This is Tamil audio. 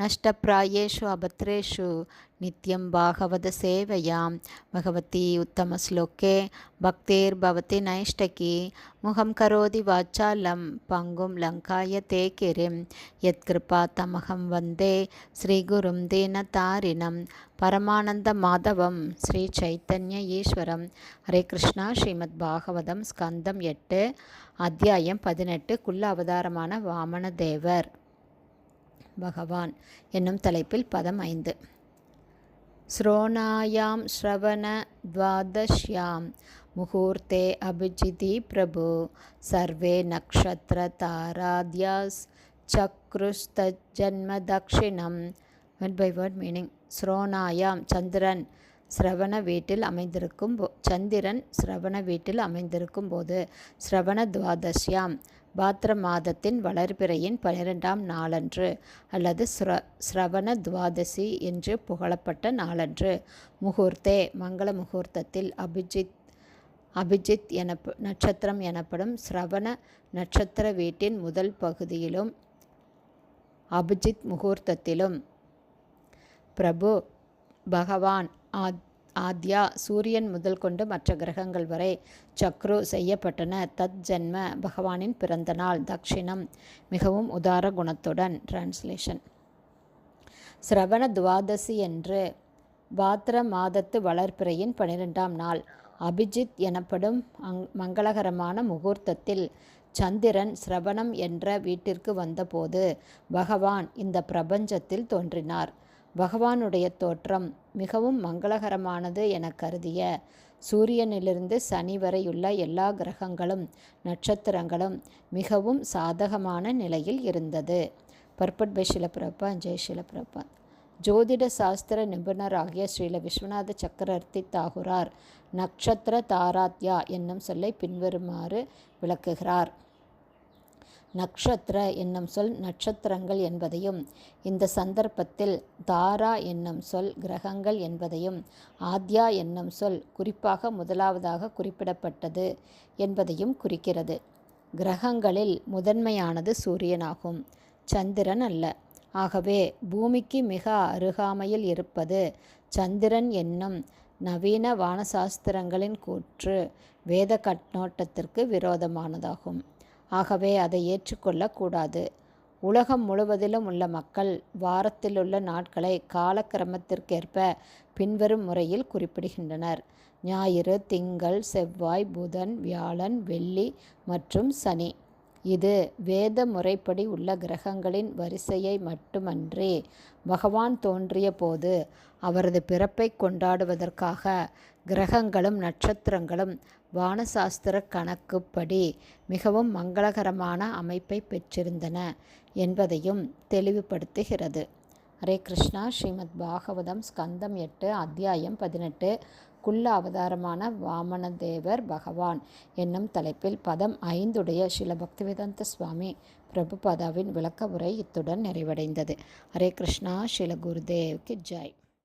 नष्टप्रायेषु अभद्रेषु नित्यं भागवतसेवयां भगवती उत्तमश्लोके भक्तिर्भवति नैष्टकी मुखं करोति वाचालं पङ्गुं लङ्काय ते किरिं यत्कृपातमहं वन्दे श्रीगुरुं दीनतारिणं பரமானந்தமாதவம் ஸ்ரீ சைத்தன்ய ஈஸ்வரம் ஹரே கிருஷ்ணா ஸ்ரீமத் பாகவதம் ஸ்கந்தம் எட்டு அத்தியாயம் பதினெட்டு குள்ள அவதாரமான வாமனதேவர் பகவான் என்னும் தலைப்பில் பதம் ஐந்து. ஸ்ரோணாயாம் ஸ்ரவண துவாதஷ்யாம் முகூர்த்தே அபிஜிதி பிரபு சர்வே நக்ஷத்திர தாராத்யாஸ் சக்ருஸ்த ஜன்ம தக்ஷிணம் வேர்ட் பை வேர்ட் மீனிங் ஸ்ரோணாயாம் சந்திரன் சிரவண வீட்டில் அமைந்திருக்கும் போ சந்திரன் சிரவண வீட்டில் அமைந்திருக்கும் போது சிரவண துவாதஷ்யாம் பாத்திர மாதத்தின் வளர்பிறையின் பனிரெண்டாம் நாளன்று அல்லது ஸ்ர ஸ்ரவண துவாதசி என்று புகழப்பட்ட நாளன்று. முகூர்த்தே மங்கள முகூர்த்தத்தில் அபிஜித் அபிஜித் எனப்ப நட்சத்திரம் எனப்படும் சிரவண நட்சத்திர வீட்டின் முதல் பகுதியிலும் அபிஜித் முகூர்த்தத்திலும் பிரபு பகவான் ஆத் ஆத்யா சூரியன் முதல் கொண்டு மற்ற கிரகங்கள் வரை சக்ரு செய்யப்பட்டன. தத் ஜென்ம பகவானின் பிறந்த நாள் தக்ஷிணம். மிகவும் உதார குணத்துடன் டிரான்ஸ்லேஷன் சிரவண துவாதசி என்று பாத்திர மாதத்து வளர்ப்பிறையின் பனிரெண்டாம் நாள். அபிஜித் எனப்படும் அங் மங்களகரமான முகூர்த்தத்தில் சந்திரன் சிரவணம் என்ற வீட்டிற்கு வந்தபோது பகவான் இந்த பிரபஞ்சத்தில் தோன்றினார். பகவானுடைய தோற்றம் மிகவும் மங்களகரமானது என கருதிய சூரியனிலிருந்து சனி வரையுள்ள எல்லா கிரகங்களும் நட்சத்திரங்களும் மிகவும் சாதகமான நிலையில் இருந்தது. பர்பட் பை ஷிலபிரபா ஜெய் ஷிலபிரபா. ஜோதிட சாஸ்திர நிபுணராகிய ஸ்ரீல விஸ்வநாத சக்கரவர்த்தி தாகுரார் நட்சத்திர தாராத்யா என்னும் சொல்லை பின்வருமாறு விளக்குகிறார். நக்ஷத்திர என்னும் சொல் நட்சத்திரங்கள் என்பதையும் இந்த சந்தர்ப்பத்தில் தாரா என்னும் சொல் கிரகங்கள் என்பதையும் ஆத்யா என்னும் சொல் குறிப்பாக முதலாவதாக குறிப்பிடப்பட்டது என்பதையும் குறிக்கிறது. கிரகங்களில் முதன்மையானது சூரியனாகும். சந்திரன் அல்ல. ஆகவே பூமிக்கு மிக அருகாமையில் இருப்பது சந்திரன் என்னும் நவீன வானசாஸ்திரங்களின் கூற்று வேத கண்ணோட்டத்திற்கு விரோதமானதாகும். ஆகவே அதை ஏற்றுக்கொள்ளக்கூடாது. உலகம் முழுவதிலும் உள்ள மக்கள் வாரத்திலுள்ள நாட்களை காலக்கிரமத்திற்கேற்ப பின்வரும் முறையில் குறிப்பிடுகின்றனர். ஞாயிறு திங்கள் செவ்வாய் புதன் வியாழன் வெள்ளி மற்றும் சனி. இது வேத முறைப்படி உள்ள கிரகங்களின் வரிசையை மட்டுமன்றி பகவான் தோன்றிய போது அவரது பிறப்பை கொண்டாடுவதற்காக கிரகங்களும் நட்சத்திரங்களும் வானசாஸ்திர கணக்குப்படி மிகவும் மங்களகரமான அமைப்பை பெற்றிருந்தன என்பதையும் தெளிவுபடுத்துகிறது. ஹரே கிருஷ்ணா. ஸ்ரீமத் பாகவதம் ஸ்கந்தம் எட்டு அத்தியாயம் பதினெட்டு. குள்ள அவதாரமான வாமனதேவர் பகவான் என்னும் தலைப்பில் பதம் ஐந்துடைய ஸ்ரீல பக்திவேதாந்த சுவாமி பிரபுபாதாவின் விளக்க உரை இத்துடன் நிறைவடைந்தது. ஹரே கிருஷ்ணா. ஸ்ரீல குருதேவ்க்கு ஜெய்.